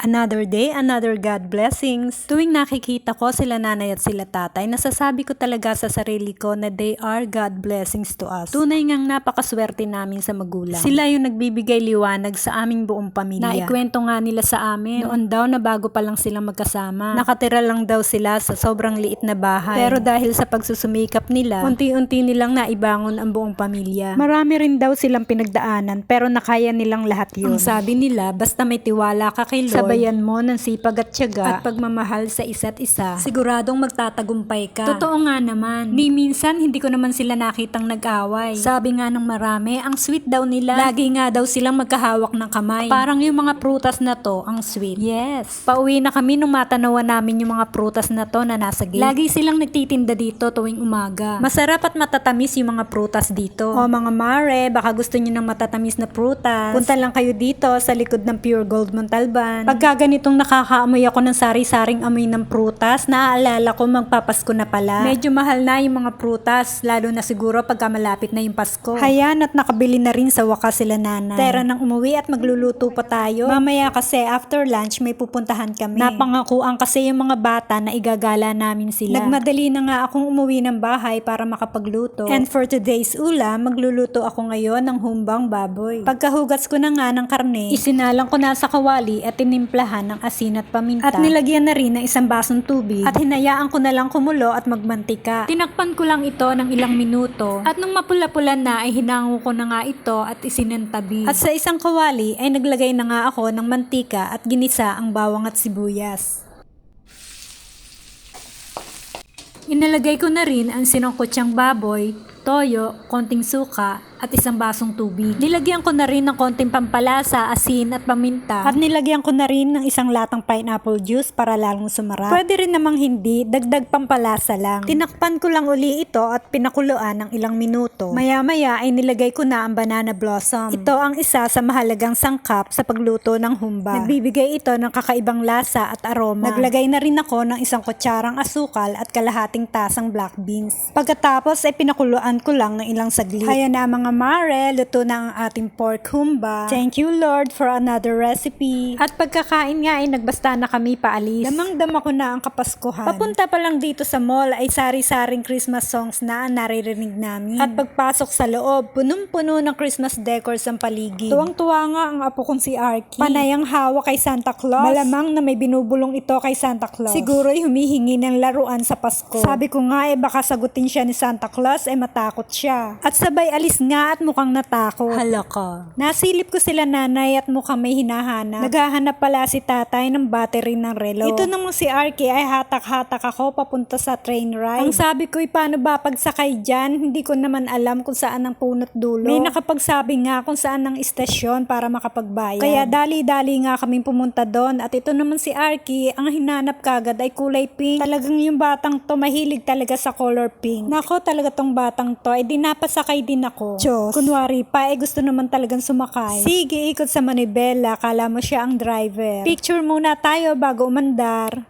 Another day, another God blessings. Tuwing nakikita ko sila nanay at sila tatay, nasasabi ko talaga sa sarili ko na they are God blessings to us. Tunay ngang napakaswerte namin sa magulang. Sila yung nagbibigay liwanag sa aming buong pamilya. Naikwento nga nila sa amin, noon daw na bago pa lang silang magkasama. Nakatira lang daw sila sa sobrang liit na bahay. Pero dahil sa pagsusumikap nila, unti-unti nilang naibangon ang buong pamilya. Marami rin daw silang pinagdaanan, pero nakaya nilang lahat yun. Ang sabi nila, basta may tiwala ka kay Lord, sabayan mo ng sipag at tiyaga at pagmamahal sa isa't isa, siguradong magtatagumpay ka. Totoo nga naman. Ni minsan, hindi ko naman sila nakitang nag-away. Sabi nga ng marami, ang sweet daw nila. Lagi nga daw silang magkahawak ng kamay. Parang yung mga prutas na to, ang sweet. Yes. Pauwi na kami nung matanawa namin yung mga prutas na to na nasa gate. Lagi silang nagtitinda dito tuwing umaga. Masarap at matatamis yung mga prutas dito. O mga mare, baka gusto niyo ng matatamis na prutas. Punta lang kayo dito sa likod ng Pure Gold Montalban. Pagka ganitong nakakaamoy ako ng sari-saring amoy ng prutas, naaalala ko magpapasko na pala. Medyo mahal na yung mga prutas, lalo na siguro pagka malapit na yung Pasko. Hayan at nakabili na rin sa wakas sila nanay. Tera nang umuwi at magluluto pa tayo. Mamaya kasi after lunch may pupuntahan kami. Napangakuan kasi yung mga bata na igagala namin sila. Nagmadali na nga akong umuwi ng bahay para makapagluto. And for today's ulam, magluluto ako ngayon ng humbang baboy. Pagkahugas ko na nga ng karne, isinalang ko na sa kawali at tinimplahan ng asin at paminta. At nilagyan na rin ng isang basong tubig. At hinayaan ko na lang kumulo at magmantika. Tinakpan ko lang ito ng ilang minuto. At nung mapula-pula na ay hinango ko na nga ito at isinantabi. At sa isang kawali ay naglagay na nga ako ng mantika at ginisa ang bawang at sibuyas. Inalagay ko na rin ang sinungkutsang baboy, toyo, konting suka, at isang basong tubig. Nilagyan ko na rin ng konting pampalasa, asin at paminta. At nilagyan ko na rin ng isang latang pineapple juice para lalong sumarap. Pwede rin namang hindi, dagdag pampalasa lang. Tinakpan ko lang uli ito at pinakuluan ng ilang minuto. Maya-maya ay nilagay ko na ang banana blossom. Ito ang isa sa mahalagang sangkap sa pagluto ng humba. Nagbibigay ito ng kakaibang lasa at aroma. Naglagay na rin ako ng isang kutsarang asukal at kalahating tasang black beans. Pagkatapos ay pinakuluan ko lang ng ilang saglit. Kaya na mga mare, luto na ang ating pork humba. Thank you Lord for another recipe. At pagkakain nga ay nagbasta na kami paalis. Damang-dama ko na ang kapaskuhan. Papunta pa lang dito sa mall ay sari-saring Christmas songs na ang naririnig namin. At pagpasok sa loob, punong-puno ng Christmas decors ang paligid. Tuwang-tuwa nga ang apo kong si Arky. Panayang hawak kay Santa Claus. Malamang na may binubulong ito kay Santa Claus. Siguro'y humihingi ng laruan sa Pasko. Sabi ko nga eh baka sagutin siya ni Santa Claus eh matakot siya. At sabay alis nga at mukhang natakot. Hala ka. Nasilip ko sila nanay at mukhang may hinahanap. Naghahanap pala si tatay ng battery ng relo. Ito namang si Arky ay hatak-hatak ako papunta sa train ride. Ang sabi ko ay paano ba pagsakay dyan? Hindi ko naman alam kung saan ang punot dulo. May nakapagsabi nga kung saan ang istasyon para makapagbayad. Kaya dali-dali nga kaming pumunta doon at ito naman si Arky, ang hinanap kagad ay kulay pink. Talagang yung batang to mahilig talaga sa color pink. Nako talaga tong batang to ay di napasakay din ako. Diyos. Kunwari pa eh gusto naman talagang sumakay. Sige, ikot sa manibela. Kala mo siya ang driver. Picture muna tayo bago umandar.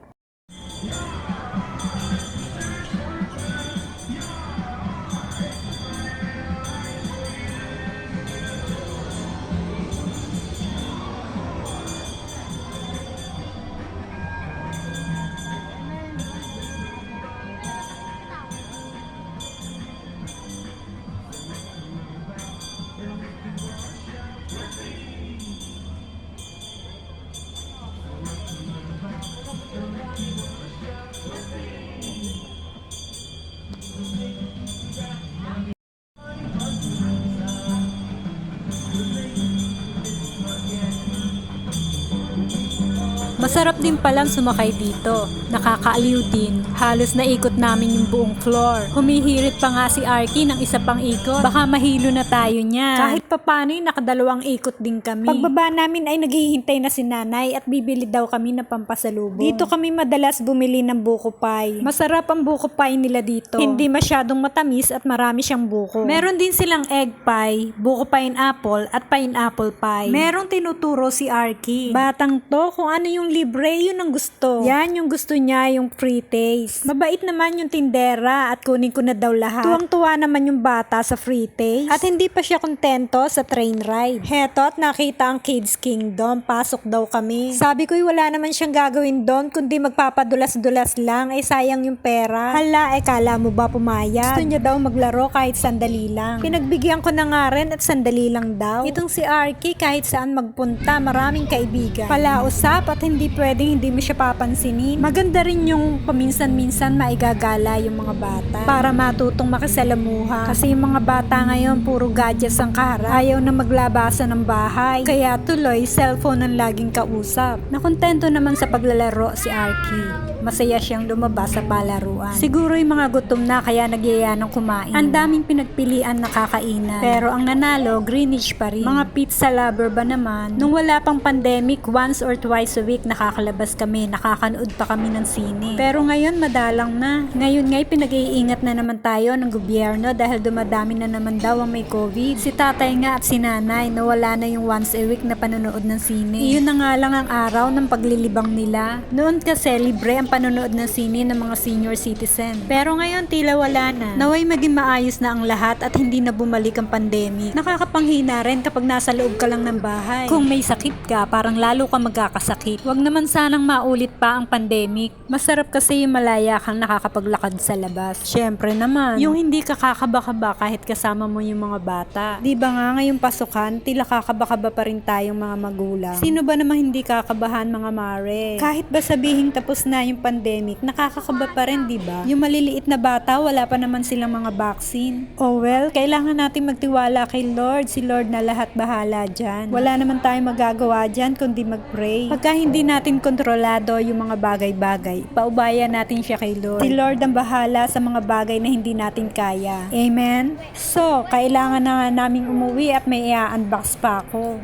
Masarap din palang sumakay dito. Nakakaaliw din. Halos naikot namin yung buong floor. Humihirit pa nga si Arky ng isa pang ikot. Baka mahilo na tayo niya. Kahit papano nakadalawang ikot din kami. Pagbaba namin ay naghihintay na si nanay at bibili daw kami ng pampasalubong. Dito kami madalas bumili ng buko pie. Masarap ang buko pie nila dito. Hindi masyadong matamis at marami siyang buko. Meron din silang egg pie, buko pineapple at pineapple pie. Merong tinuturo si Arky. Batang to kung ano yung libre, yun ang gusto. Yan yung gusto niya, yung free taste. Mabait naman yung tindera at kunin ko na daw lahat. Tuwang-tuwa naman yung bata sa free taste. At hindi pa siya kontento sa train ride. Heto at nakita ang Kids Kingdom, pasok daw kami. Sabi ko wala naman siyang gagawin doon kundi magpapadulas-dulas lang, eh sayang yung pera. Hala, eh kala mo ba pumayag? Gusto niya daw maglaro kahit sandali lang. Pinagbigyan ko na nga rin at sandali lang daw. Itong si Arky kahit saan magpunta, maraming kaibigan. Palausap at hindi pwedeng hindi mo siya papansinin. Maganda rin yung paminsan-minsan maigagala yung mga bata para matutong makisalamuha. Kasi yung mga bata ngayon puro gadgets ang kaharap. Ayaw na maglabasan ng bahay. Kaya tuloy cellphone ang laging kausap. Nakontento naman sa paglalaro si Arky. Masaya siyang lumabas sa palaruan. Siguro yung mga gutom na kaya nagyaya ng kumain. Ang daming pinagpilian na kakainan. Pero ang nanalo, Greenwich pa rin. Mga pizza lover ba naman? Nung wala pang pandemic, once or twice a week nakakalabas kami, nakakanood pa kami ng sine. Pero ngayon madalang na. Ngayon nga'y pinag-iingat na naman tayo ng gobyerno dahil dumadami na naman daw ang may COVID. Si tatay nga at si nanay nawala na yung once a week na panonood ng sine. Iyon na nga lang ang araw ng paglilibang nila. Noon kasi libre ang panonood ng sine ng mga senior citizen. Pero ngayon tila wala na. Naway maging maayos na ang lahat at hindi na bumalik ang pandemic. Nakakapanghina rin kapag nasa loob ka lang ng bahay. Kung may sakit ka, parang lalo ka magkakasakit. Huwag naman sanang maulit pa ang pandemic. Masarap kasi yung malaya kang nakakapaglakad sa labas. Syempre naman, yung hindi ka kakaba-kaba kahit kasama mo yung mga bata. Di ba nga ngayong pasukan, tila kakaba-kaba pa rin tayong mga magulang. Sino ba namang hindi kakabahan mga mare? Kahit ba sabihin tapos na yung pandemic, nakakakaba pa rin, di ba? Yung maliliit na bata, wala pa naman silang mga vaccine. Oh well, kailangan natin magtiwala kay Lord. Si Lord na lahat bahala dyan. Wala naman tayong magagawa dyan kundi mag-pray. Pagka hindi natin kontrolado yung mga bagay-bagay, paubayan natin siya kay Lord. Si Lord ang bahala sa mga bagay na hindi natin kaya. Amen? So, kailangan na nga naming umuwi at may i-unbox pa ako.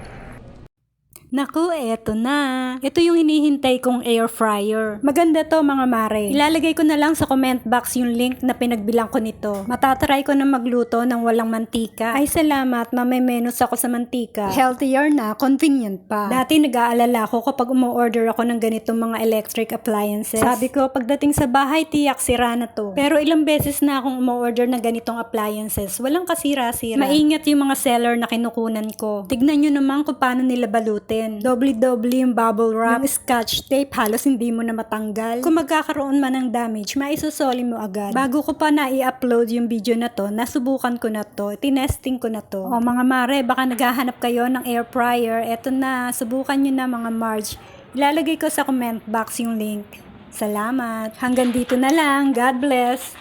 Naku, eto na. Ito yung hinihintay kong air fryer. Maganda to mga mare. Ilalagay ko na lang sa comment box yung link na pinagbilang ko nito. Matatry ko na magluto ng walang mantika. Ay salamat, mamay-menos ako sa mantika. Healthier na, convenient pa. Dati nag-aalala ko kapag umu-order ako ng ganitong mga electric appliances. Sabi ko, pagdating sa bahay, tiyak sira na to. Pero ilang beses na akong umu-order ng ganitong appliances. Walang kasira-sira. Maingat yung mga seller na kinukunan ko. Tignan nyo naman kung paano nila balutin. Doble-doble yung bubble wrap. Yung scotch tape, halos hindi mo na matanggal. Kung magkakaroon man ng damage, maisusoli mo agad. Bago ko pa na i-upload yung video na to, nasubukan ko na to, tinesting ko na to. O mga mare, baka naghahanap kayo ng air fryer, eto na, subukan nyo na mga Marge. Ilalagay ko sa comment box yung link. Salamat. Hanggang dito na lang. God bless.